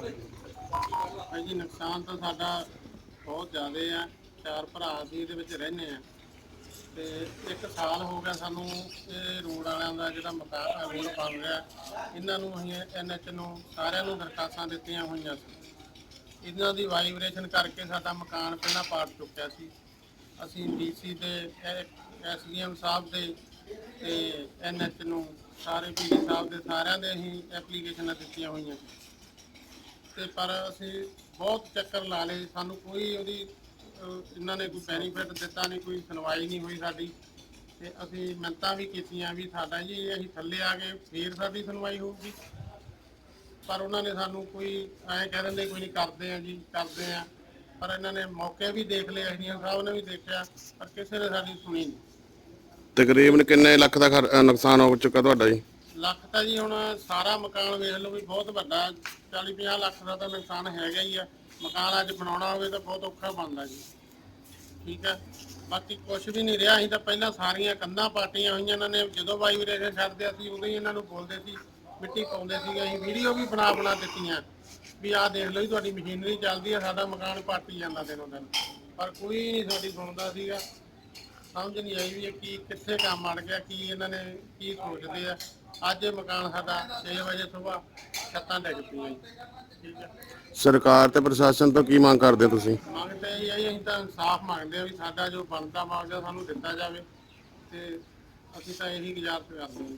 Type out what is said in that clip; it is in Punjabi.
ਭਾਈ ਜੀ ਨੁਕਸਾਨ ਤਾਂ ਸਾਡਾ ਬਹੁਤ ਜ਼ਿਆਦਾ ਆ। ਚਾਰ ਭਰਾ ਅਸੀਂ ਇਹਦੇ ਵਿੱਚ ਰਹਿੰਦੇ ਆ। ਤੇ ਇੱਕ ਸਾਲ ਹੋ ਗਿਆ ਸਾਨੂੰ ਇਹ ਰੋਡ ਵਾਲਿਆਂ ਦਾ ਜਿਹੜਾ ਮਕਾਨ ਹੈ, ਰੋਡ ਬਣ ਰਿਹਾ। ਇਹਨਾਂ ਨੂੰ ਅਸੀਂ ਐਨਐਚ ਨੂੰ ਸਾਰਿਆਂ ਨੂੰ ਦਰਖਾਸਤਾਂ ਦਿੱਤੀਆਂ ਹੋਈਆਂ ਸੀ। ਇਹਨਾਂ ਦੀ ਵਾਈਬ੍ਰੇਸ਼ਨ ਕਰਕੇ ਸਾਡਾ ਮਕਾਨ ਪਹਿਲਾਂ ਪਾੜ ਚੁੱਕਿਆ ਸੀ। ਅਸੀਂ ਡੀਸੀ ਤੇ ਐਸਡੀਐਮ ਸਾਹਿਬ ਦੇ ਤੇ ਐਨਐਚ ਨੂੰ, ਸਾਰੇ ਪੀਡੀ ਸਾਹਿਬ ਦੇ ਸਾਰਿਆਂ ਦੇ ਅਸੀਂ ਐਪਲੀਕੇਸ਼ਨਾਂ ਦਿੱਤੀਆਂ ਹੋਈਆਂ ਸੀ। ਤੇ ਪਰ ਅਸੀਂ ਬਹੁਤ ਚੱਕਰ ਲਾ ਲਏ। ਸਾਨੂੰ ਕੋਈ ਉਹਦੀ ਅਹ, ਇਹਨਾਂ ਨੇ ਕੋਈ ਬੈਨੀਫਿਟ ਦਿੱਤਾ ਨਹੀਂ ਕੋਈ ਸੁਣਵਾਈ ਨਹੀਂ ਹੋਈ ਸਾਡੀ। ਤੇ ਅਸੀਂ ਮਿੰਤਾਂ ਵੀ ਕੀਤੀਆਂ ਵੀ ਸਾਡਾ ਜੀ ਅਸੀਂ ਥੱਲੇ ਆ ਗਏ ਫੇਰ ਸਾਡੀ ਸੁਣਵਾਈ ਹੋਊਗੀ। ਪਰ ਉਹਨਾਂ ਨੇ ਸਾਨੂੰ ਕੋਈ ਐਂ ਕਹਿ ਦਿੰਦੇ ਕੋਈ ਨਹੀਂ ਕਰਦੇ ਆ ਜੀ ਕਰਦੇ ਆ। ਪਰ ਇਹਨਾਂ ਨੇ ਮੌਕੇ ਵੀ ਦੇਖ ਲਏ ਐਡੀਆਂ ਸਾਹਿਬ ਨੇ ਵੀ ਦੇਖਿਆ ਪਰ ਕਿਸੇ ਨੇ ਸਾਡੀ ਸੁਣੀ ਨਹੀਂ। ਤਕਰੀਬਨ ਕਿੰਨੇ ਲੱਖ ਦਾ ਖਰ- ਅ, ਨੁਕਸਾਨ ਹੋ ਚੁੱਕਾ ਤੁਹਾਡਾ ਜੀ? ਲੱਖ ਤਾਂ ਜੀ ਹੁਣ ਸਾਰਾ ਮਕਾਨ ਵੇਖ ਲਓ ਵੀ ਬਹੁਤ ਵੱਡਾ 40 50 ਲੱਖ ਦਾ ਤਾਂ ਨੁਕਸਾਨ ਹੈਗਾ ਹੀ ਆ। ਮਕਾਨ ਅੱਜ ਬਣਾਉਣਾ ਹੋਵੇ ਤਾਂ ਬਹੁਤ ਔਖਾ ਬਣਦਾ ਜੀ। ਠੀਕ ਹੈ ਬਾਕੀ ਕੁਝ ਵੀ ਨਹੀਂ ਰਿਹਾ, ਅਸੀਂ ਤਾਂ ਪਹਿਲਾਂ ਸਾਰੀਆਂ ਕੰਧਾਂ ਪਾਟੀਆਂ ਹੋਈਆਂ ਇਹਨਾਂ ਨੇ। ਜਦੋਂ ਵਾਈਬ੍ਰੇਸ਼ਨ ਛੱਡਦੇ ਸੀ ਉਦੋਂ ਹੀ ਇਹਨਾਂ ਨੂੰ ਬੋਲਦੇ ਸੀ, ਮਿੱਟੀ ਪਾਉਂਦੇ ਸੀਗੇ ਅਸੀਂ ਵੀਡੀਓ ਵੀ ਬਣਾ ਬਣਾ ਦਿੱਤੀਆਂ। ਵੀ ਆਹ ਦੇਖ ਲਓ ਜੀ, ਤੁਹਾਡੀ ਮਸ਼ੀਨਰੀ ਚੱਲਦੀ ਆ, ਸਾਡਾ ਮਕਾਨ ਪਾਟੀ ਜਾਂਦਾ ਦਿਨੋਂ ਦਿਨ। ਪਰ ਕੋਈ ਨਹੀਂ ਸਾਡੀ ਸੁਣਦਾ ਸੀਗਾ। ਸਮਝ ਨਹੀਂ ਆਈ ਵੀ ਇਹ ਕੀ ਕਿੱਥੇ ਕੰਮ ਅੜ ਗਿਆ ਕੀ ਇਹਨਾਂ ਨੇ ਕੀ ਸੋਚਦੇ ਆ। ਅੱਜ ਇਹ ਮਕਾਨ ਸਾਡਾ 6 ਵਜੇ ਸਵੇਰ ਛੱਤਾਂ ਡਿੱਗ ਪਈਆਂ ਜੀ। ਠੀਕ ਹੈ ਸਰਕਾਰ ਤੇ ਪ੍ਰਸ਼ਾਸਨ ਤੋਂ ਕੀ ਮੰਗ ਕਰਦੇ ਤੁਸੀਂ? ਮੰਗਦੇ ਇਹ ਆ ਜੀ, ਅਸੀਂ ਤਾਂ ਇਨਸਾਫ ਮੰਗਦੇ ਆ ਵੀ ਸਾਡਾ ਜੋ ਬਣਦਾ ਮੁਆਵਜ਼ਾ ਸਾਨੂੰ ਦਿੱਤਾ ਜਾਵੇ ਤੇ ਅਸੀਂ ਤਾਂ ਇਹੀ ਗੁਜ਼ਾਰਿਸ਼ ਕਰਦੇ ਹਾਂ।